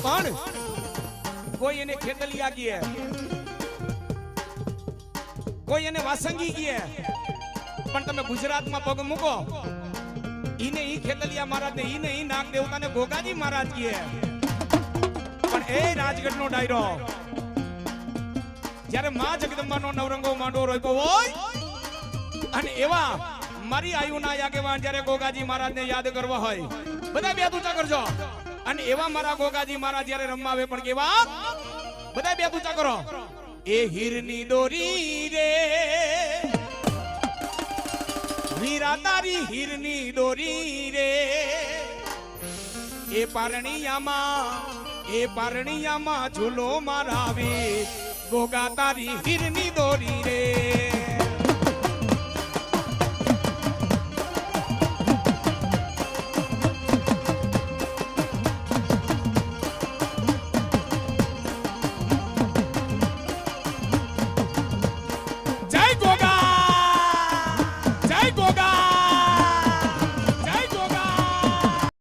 પણ કોઈ એને ખેતલિયા કહે કોઈ એને વાસંગી કહે પણ તમે ગુજરાતમાં પગ મૂકો. ઈને ઈ ખેતલિયા મહારાજ ને ઈને ઈ નાગ દેવતા ને ગોગાજી મહારાજ કહે પણ એ રાજગઢનો ડાયરો. જ્યારે માં જગદંબાનો નવરંગો માંડો રોપ્યો હોય, અને એવા મારી આયુના યાગેવાન જ્યારે ગોગાજી મહારાજને યાદ કરવા હોય બધા બે ઊંચા કરજો. અને એવા મારા ગોગાજી મારા જ્યારે રમવા આવે પણ કેવા? બધા બે ઊંચા કરો. એ હીરની દોરી રે. હીરા તારી હીરની દોરી રે. એ પારણિયામાં એ પારણિયામાં ઝૂલો મારાવે. ગોગા તારી હીરની દોરી રે. Time